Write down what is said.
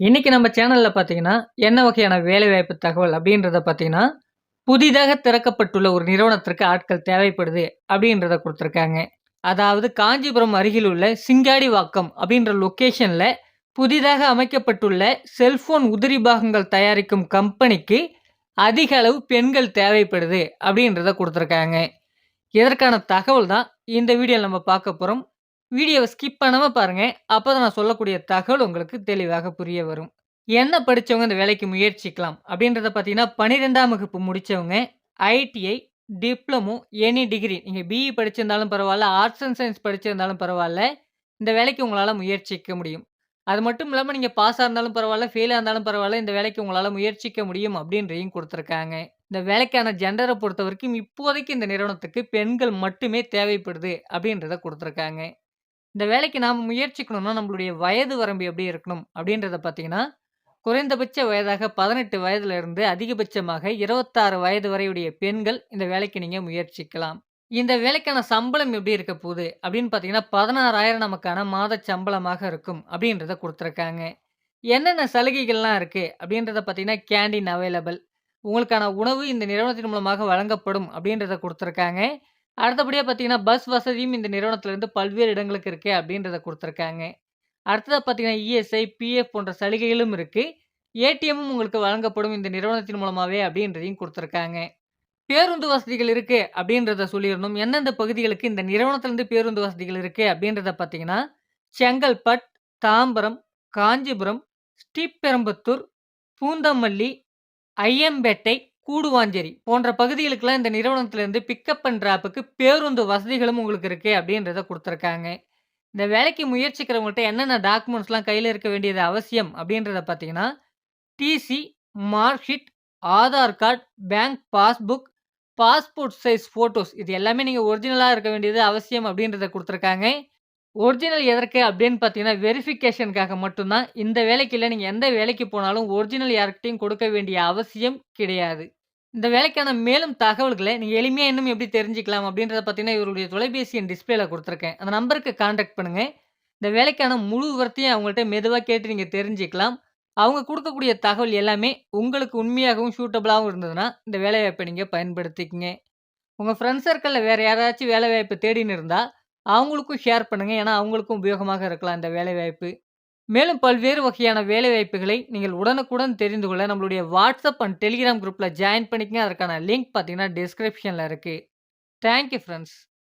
இன்னைக்கு நம்ம சேனலில் பார்த்தீங்கன்னா, என்ன வகையான வேலைவாய்ப்பு தகவல் அப்படின்றத பார்த்தீங்கன்னா, புதிதாக திறக்கப்பட்டுள்ள ஒரு நிறுவனத்திற்கு ஆட்கள் தேவைப்படுது அப்படின்றத கொடுத்துருக்காங்க. அதாவது காஞ்சிபுரம் அருகில் உள்ள சிங்காடி வாக்கம் அப்படின்ற லொக்கேஷனில் புதிதாக அமைக்கப்பட்டுள்ள செல்போன் உதிரி பாகங்கள் தயாரிக்கும் கம்பெனிக்கு அதிக அளவு பெண்கள் தேவைப்படுது அப்படின்றத கொடுத்துருக்காங்க. இதற்கான தகவல் தான் இந்த வீடியோ நம்ம பார்க்க போகிறோம் வீடியோவை ஸ்கிப் பண்ணாமல் பாருங்கள் அப்போ தான் நான் சொல்லக்கூடிய தகவல் உங்களுக்கு தெளிவாக புரிய வரும். என்ன படித்தவங்க இந்த வேலைக்கு முயற்சிக்கலாம்? அப்படின்றத பார்த்தீங்கன்னா, 12ஆம் வகுப்பு முடித்தவங்க ஐடிஐ, டிப்ளமோ, எனி டிகிரி நீங்கள் பிஇ படிச்சிருந்தாலும் பரவாயில்ல ஆர்ட்ஸ் அண்ட் சயின்ஸ் படிச்சிருந்தாலும் பரவாயில்ல இந்த வேலைக்கு உங்களால் முயற்சிக்க முடியும். அது மட்டும் இல்லாமல் நீங்கள் பாஸாக இருந்தாலும் பரவாயில்ல ஃபெயிலாக இருந்தாலும் பரவாயில்ல இந்த வேலைக்கு உங்களால் முயற்சிக்க முடியும் அப்படின்றதையும் கொடுத்துருக்காங்க. இந்த வேலைக்கான ஜென்ரரை பொறுத்த வரைக்கும் இப்போதைக்கு இந்த நிறுவனத்துக்கு பெண்கள் மட்டுமே தேவைப்படுது அப்படின்றத கொடுத்துருக்காங்க. இந்த வேலைக்கு நாம முயற்சிக்கணும்னா, நம்மளுடைய வயது வரம்பு எப்படி இருக்கணும் அப்படின்றத பார்த்தீங்கன்னா, குறைந்தபட்ச வயதாக 18 வயதில இருந்து அதிகபட்சமாக 26 வயது வரையுடைய பெண்கள் இந்த வேலைக்கு நீங்க முயற்சிக்கலாம். இந்த வேலைக்கான சம்பளம் எப்படி இருக்க போகுது அப்படின்னு பார்த்தீங்கன்னா, 16,000 நமக்கான மாத சம்பளமாக இருக்கும் அப்படின்றத குடுத்துருக்காங்க. என்னென்ன சலுகைகள்லாம் இருக்கு அப்படின்றத பார்த்தீங்கன்னா, கேண்டீன் அவைலபிள். உங்களுக்கான உணவு இந்த நிறுவனத்தின் மூலமாக வழங்கப்படும் அப்படின்றத குடுத்துருக்காங்க. அடுத்தபடியாக பார்த்தீங்கன்னா, பஸ் வசதியும் இந்த நிறுவனத்திலிருந்து பல்வேறு இடங்களுக்கு இருக்குது அப்படின்றத கொடுத்துருக்காங்க. அடுத்ததாக பார்த்தீங்கன்னா, இஎஸ்ஐ, பிஎஃப் போன்ற சலுகைகளும் இருக்குது ஏடிஎம்மும் உங்களுக்கு வழங்கப்படும் இந்த நிறுவனத்தின் மூலமாகவே அப்படின்றதையும் கொடுத்துருக்காங்க. பேருந்து வசதிகள் இருக்குது அப்படின்றத சொல்லிடணும். எந்தெந்த பகுதிகளுக்கு இந்த நிறுவனத்திலிருந்து பேருந்து வசதிகள் இருக்குது அப்படின்றத பார்த்தீங்கன்னா, செங்கல்பட், தாம்பரம், காஞ்சிபுரம், ஸ்ரீபெரும்புத்தூர், பூந்தமல்லி, ஐயம்பேட்டை, கூடுவாஞ்சேரி போன்ற பகுதிகளுக்கெல்லாம் இந்த நிறுவனத்திலிருந்து பிக்கப் அண்ட் டிராப்புக்கு பேருந்து வசதிகளும் உங்களுக்கு இருக்கு அப்படின்றத கொடுத்துருக்காங்க. இந்த வேலைக்கு முயற்சிக்கிறவங்கள்ட்ட என்னென்ன டாக்குமெண்ட்ஸ்லாம் கையில் இருக்க வேண்டியது அவசியம் அப்படின்றத பார்த்தீங்கன்னா, TC, marksheet Aadhaar card, bank passbook, passport size photos இது எல்லாமே நீங்கள் ஒரிஜினலாக இருக்க வேண்டியது அவசியம் அப்படின்றத கொடுத்துருக்காங்க. ஒரிஜினல் எதற்கு அப்படின்னு பார்த்தீங்கன்னா, வெரிஃபிகேஷனுக்காக மட்டும்தான். இந்த வேலைக்கு இல்லை நீங்கள் எந்த வேலைக்கு போனாலும் ஒரிஜினல் யார்கிட்டையும் கொடுக்க வேண்டிய அவசியம் கிடையாது. இந்த வேலைக்கான மேலும் தகவல்களை நீங்கள் எளிமையாக இன்னும் எப்படி தெரிஞ்சுக்கலாம் அப்படின்றத பார்த்தீங்கன்னா, இவருடைய தொலைபேசி என் டிஸ்ப்ளேல கொடுத்துருக்கேன் அந்த நம்பருக்கு காண்டாக்ட் பண்ணுங்கள் இந்த வேலைக்கான முழு விவரத்தையும் அவங்கள்ட்ட மெதுவாக கேட்டு நீங்கள் தெரிஞ்சுக்கலாம். அவங்க கொடுக்கக்கூடிய தகவல் எல்லாமே உங்களுக்கு உண்மையாகவும், சூட்டபிளாகவும் இருந்ததுன்னா, இந்த வேலைவாய்ப்பை நீங்கள் பயன்படுத்திக்கங்க. உங்கள் ஃப்ரெண்ட்ஸ் சர்க்கிளில் வேறு யாராச்சும் வேலைவாய்ப்பு தேடின்னு இருந்தால் அவங்களுக்கும் ஷேர் பண்ணுங்கள் ஏன்னா, அவங்களுக்கும் உபயோகமாக இருக்கலாம் இந்த வேலைவாய்ப்பு. மேலும் பல்வேறு வகையான வேலைவாய்ப்புகளை நீங்கள் உடனுக்குடன் தெரிந்து கொள்ள நம்மளுடைய வாட்ஸ்அப் அண்ட் டெலிகிராம் குரூப்பில் ஜாயின் பண்ணிக்கங்க. அதற்கான லிங்க் பார்த்தீங்கன்னா, டிஸ்கிரிப்ஷனில் இருக்குது தேங்க் யூ